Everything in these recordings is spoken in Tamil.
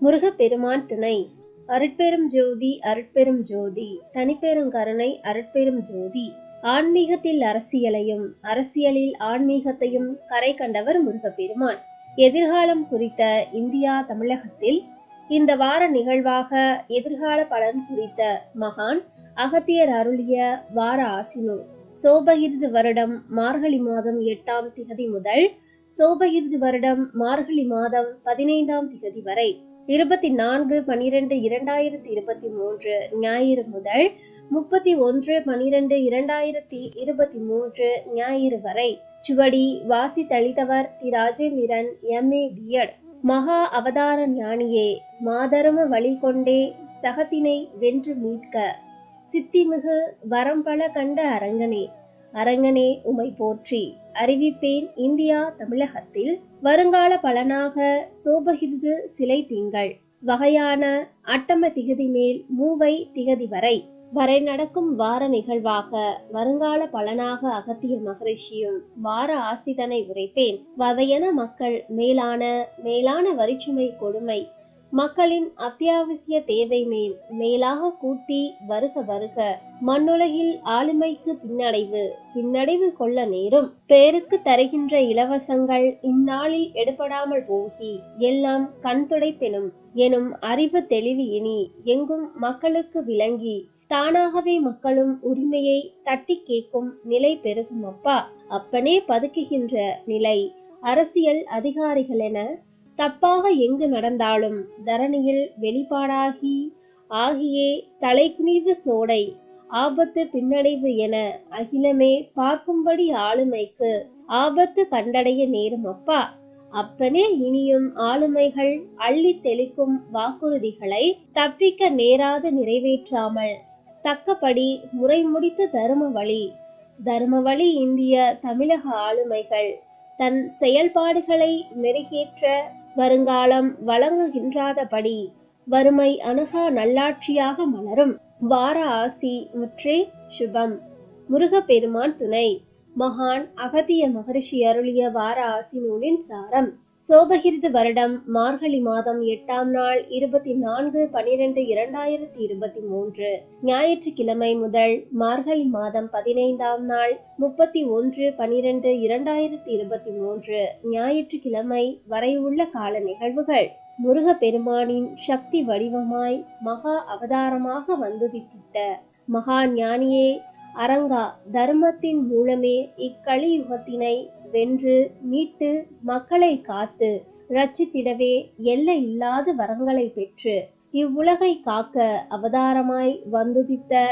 முருகப்பெருமான் துணை. அருட்பெரும் ஜோதி அருட்பெரும் ஜோதி. தனிப்பெருங்கருணை அருட்பெரும் ஜோதி. ஆன்மீகத்தில் அரசியலையும் அரசியலில் ஆன்மீகத்தையும் கரை கண்டவர் முருகப்பெருமான். எதிர்காலம் குறித்த இந்தியா தமிழகத்தில் இந்த வார நிகழ்வாக எதிர்கால பலன் குறித்த மகான் அகத்தியர் அருளிய வார ஆசினு. சோபகிருது வருடம் மார்கழி மாதம் எட்டாம் திகதி முதல் சோபகிருது வருடம் மார்கழி மாதம் பதினைந்தாம் திகதி வரை. இருபத்தி நான்கு பனிரெண்டு இரண்டாயிரத்தி இருபத்தி மூன்று ஞாயிறு முதல் முப்பத்தி ஒன்று பனிரெண்டு இரண்டாயிரத்தி இருபத்தி மூன்று ஞாயிறு வரை சுவடி வாசி தளித்தவர் தி ராஜேந்திரன் எம்ஏ பிஎட் மகா அவதார ஞானியே மாதரம வழி கொண்டே சகத்தினை வென்று மீட்க. சித்திமிகு வரம்பல கண்ட அரங்கனே அரங்கனே உமை போற்றி. அறிவிப்பேன் இந்தியா தமிழகத்தில். வருங்கால பலனாக சோபகிருது சிலை திங்கள். வகையான அட்டம திகதி மேல் மூவை திகதி வரை. வரை நடக்கும் வார நிகழ்வாக வருங்கால பலனாக அகத்திய மகரிஷியும் வார ஆசிதனை உரைப்பேன். வதையன மக்கள் மேலான மேலான வரிச்சுமை கொடுமை. மக்களின் அத்தியாவசிய தேவை மேல் மேலாக கூட்டி வருக வருக மண்ணுலகில் ஆளுமைக்கு பின்னடைவு பின்னடைவு கொள்ள நேரும். பேருக்கு தருகின்ற இலவசங்கள் இந்நாளில் எடுபடாமல் போகி எல்லாம் கண் துடைப்பெனும் எனும் அறிவு தெளிவு இனி எங்கும் மக்களுக்கு விளங்கி தானாகவே மக்களும் உரிமையை தட்டி கேட்கும் நிலை பெருகும் அப்பா அப்பனே பதுக்குகின்ற நிலை அரசியல் அதிகாரிகள் என தப்பாக எங்கு நடந்தாலும் தரணியில் வெளிப்பாடாகி ஆகியே தலைக்குனிவு சோடை ஆபத்து பின்னடைவு என அகிலமே பார்க்கும்படி ஆளுமைக்கு ஆபத்து கண்டடைய நேரும் அப்பா. அப்பனே இனியும் ஆளுமைகள் அள்ளி தெளிக்கும் வாக்குறுதிகளை தப்பிக்க நேராது நிறைவேற்றாமல் தக்கபடி முறை முடித்த தரும வழி தரும வழி இந்திய தமிழக ஆளுமைகள் தன் செயல்பாடுகளை மெருகேற்ற வருங்காலம் வழங்குகின்றாதபடி வறுமை அணுகா நல்லாட்சியாக மலரும். வார ஆசி முற்றே சுபம். முருகப்பெருமான் துணை. மகான் அகத்திய மகரிஷி அருளிய வார ஆசி நூலின் சாரம். சோபகிருது வருடம் மார்கழி மாதம் எட்டாம் நாள் இருபத்தி நான்கு பனிரெண்டு இரண்டாயிரத்தி இருபத்தி மூன்று. ஞாயிற்றுக்கிழமை முதல் மார்கழி மாதம் பதினைந்தாம் நாள் முப்பத்தி ஒன்று பனிரெண்டு இரண்டாயிரத்தி இருபத்தி மூன்று. ஞாயிற்றுக்கிழமை வரையுள்ள கால நிகழ்வுகள். முருக பெருமானின் சக்தி வடிவமாய் மகா அவதாரமாக வந்துதித்த மகா ஞானியே அரங்கா தர்மத்தின் மூலமே இக்கலியுகத்தினை வென்று மீட்டு மக்களை காத்து ரட்சித்திடவே எல்லை இல்லாத வரங்களை பெற்று இவ்வுலகை காக்க அவதாரமாய் வந்துதித்த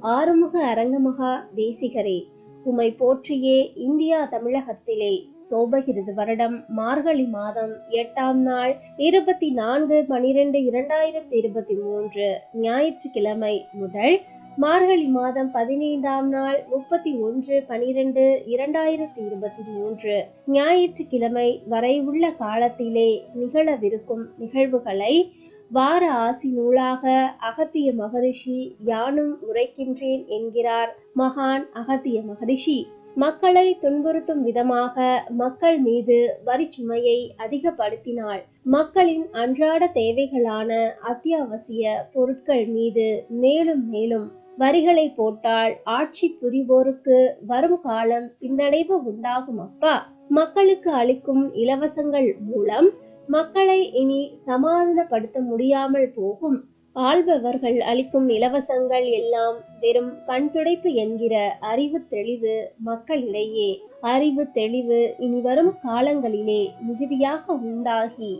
ஆறுமுக அரங்கமகா தேசிகரே. உமை போற்றியே இந்தியா தமிழகத்திலே. சோபகிருது வருடம் மார்கழி மாதம் எட்டாம் நாள் இருபத்தி நான்கு பனிரெண்டு இரண்டாயிரத்தி இருபத்தி மூன்று ஞாயிற்றுக்கிழமை முதல் மார்கழி மாதம் பதினைந்தாம் நாள் முப்பத்தி ஒன்று பனிரெண்டு இரண்டாயிரத்தி இருபத்தி மூன்று ஞாயிற்றுக்கிழமை வரை உள்ள காலத்திலே நிகழவிருக்கும் நிகழ்வுகளை வார ஆசி நூலாக அகத்திய மகரிஷி யானும் உரைக்கின்றேன் என்கிறார் மகான் அகத்திய மகரிஷி. மக்களை துன்புறுத்தும் விதமாக மக்கள் மீது வரிச்சுமையை அதிகப்படுத்தினால் மக்களின் அன்றாட தேவைகளான அத்தியாவசிய பொருட்கள் மீது மேலும் மேலும் வரிகளை போட்டால் ஆட்சி புரிவோருக்கு வரும் காலம் பின்னடைவு உண்டாகும் அப்பா மக்களுக்கு அளிக்கும் இலவசங்கள் மூலம் மக்களை இனி சமாதானப்படுத்த முடியாமல் போகும். ஆள்பவர்கள் அளிக்கும் இலவசங்கள் எல்லாம் வெறும் கண் துடைப்பு என்கிற அறிவு தெளிவு மக்களிடையே. அறிவு தெளிவு இனி வரும் காலங்களிலே மிகுதியாக உண்டாகி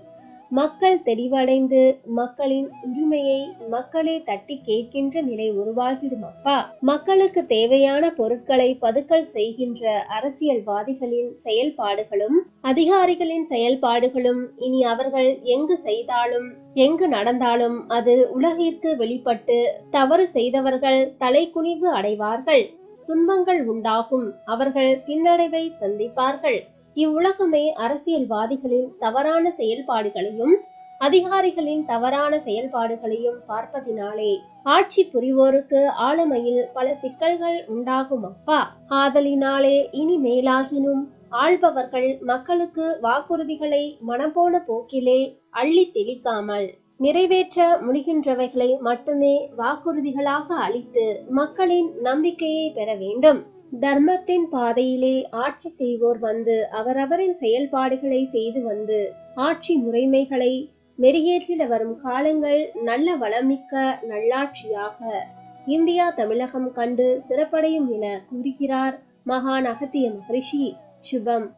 மக்கள் தெளிவடைந்து மக்களின் உரிமையை மக்களே தட்டி கேட்கின்ற நிலை உருவாகிடும் அப்பா. மக்களுக்கு தேவையான பொருட்களை பதுக்கல் செய்கின்ற அரசியல்வாதிகளின் செயல்பாடுகளும் அதிகாரிகளின் செயல்பாடுகளும் இனி அவர்கள் எங்கு செய்தாலும் எங்கு நடந்தாலும் அது உலகிற்கு வெளிப்பட்டு தவறு செய்தவர்கள் தலைக்குனிவு அடைவார்கள். துன்பங்கள் உண்டாகும். அவர்கள் பின்னடைவை சந்திப்பார்கள். இவ்வுலகமே அரசியல்வாதிகளின் தவறான செயல்பாடுகளையும் அதிகாரிகளின் தவறான செயல்பாடுகளையும் பார்ப்பதினாலே ஆட்சி புரிவோருக்கு ஆளுமையில் பல சிக்கல்கள் உண்டாகும் அப்பா ஆதலினாலே இனி மேலாகினும் ஆள்பவர்கள் மக்களுக்கு வாக்குறுதிகளை மனப்போன போக்கிலே அள்ளி தெளிக்காமல் நிறைவேற்ற முடிகின்றவைகளை மட்டுமே வாக்குறுதிகளாக அளித்து மக்களின் நம்பிக்கையை பெற வேண்டும். தர்மத்தின் பாதையிலே ஆட்சி செய்வோர் வந்து அவரவரின் செயல்பாடுகளை செய்து வந்து ஆட்சி முறைமைகளை மெருகேற்றிட வரும் காலங்கள் நல்ல வளமிக்க நல்லாட்சியாக இந்தியா தமிழகம் கண்டு சிறப்படையும் என கூறுகிறார் மகான் அகத்திய மகரிஷி. சுபம்.